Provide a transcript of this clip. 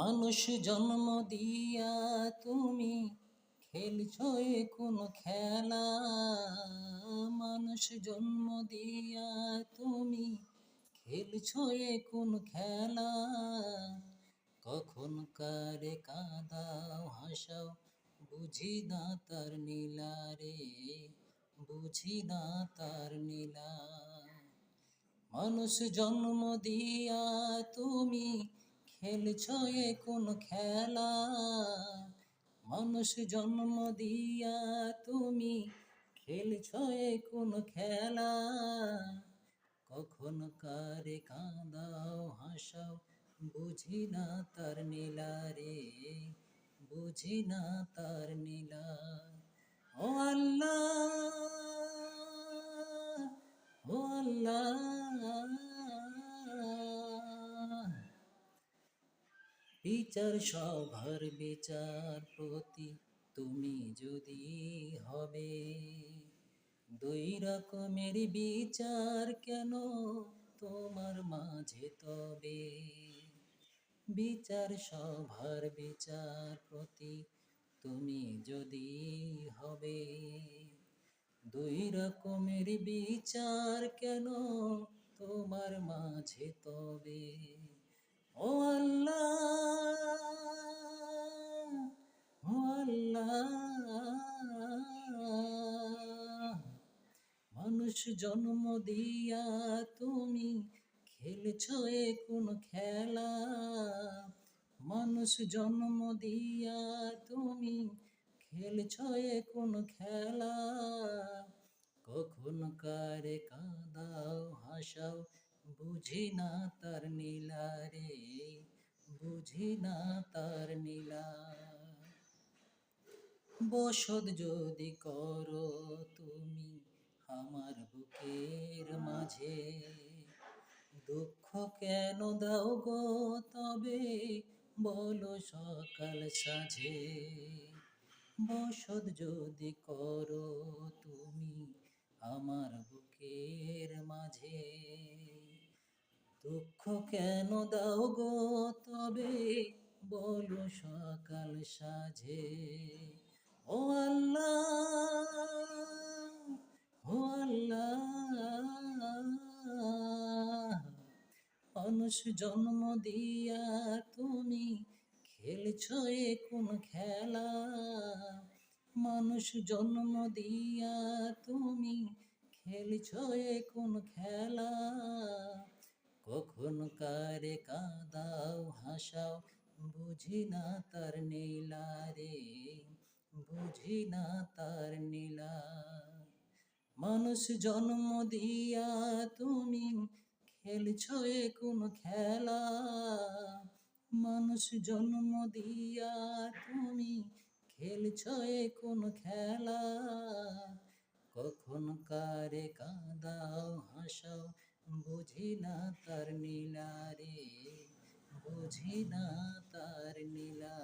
মানুষ জন্ম দিয়া তুমি খেলছো কোন খেলা। মানুষ জন্ম দিয়া তুমি খেলছো কোন খেলা। কখন কারে কাঁদাও হাসাও, বুঝি না তার নীলা রে বুঝি না তার নীলা। মানুষ জন্ম দিয়া তুমি খেলছো এ কোন খেলা? মানুষ জন্ম দিয়া তুমি খেলছো এ কোন খেলা? কখন কারে কাঁদাও, হাসাও, বুঝি না তার নীলা রে, বুঝি না তার নীলা। ও আল্লাহ ও আল্লাহ। বিচার সভার বিচার প্রতি তুমি যদি হবে, দুই রকমের বিচার কেন তোমার মাঝে তবে? বিচার সভার বিচার প্রতি তুমি যদি হবে, দুই রকমের বিচার কেন তোমার মাঝে তবে? মানুষ জন্ম দিয়া তুমি খেলছো এ কোন খেলা। মানুষ জন্ম দিয়া তুমি খেলছো এ কোন খেলা। কখন কারে কাঁদাও, হাসাও বুঝি না তার নীলা রে, বুঝি না তার নীলা। বসত যদি করো তুমি আমার বুকের মাঝে, দুঃখ কেন দাও গো তবে বলো সকাল সাঝে। বসত যদি করো তুমি আমার বুকের মাঝে দুঃখ কেন দাও গো? তবে বলো সকাল সাঝে। ও আল্লাহ ও আল্লাহ, মানুষ জন্ম দিয়া তুমি খেলছো এ কোন খেলা? মানুষ জন্ম দিয়া তুমি খেলছো এ কোন খেলা? কখন কারে কাঁদাও, হাসাও, বুঝি না তার নীলা রে, বুঝি না তার নীলা। মানুষ জন্ম দিয়া তুমি খেলছো এ কোন খেলা, মানুষ জন্ম দিয়া তুমি খেলছো এ কোন খেলা। কখন কারে কাঁদাও, হাসাও বুঝি না তার নীলা রে বুঝি না তার নীলা।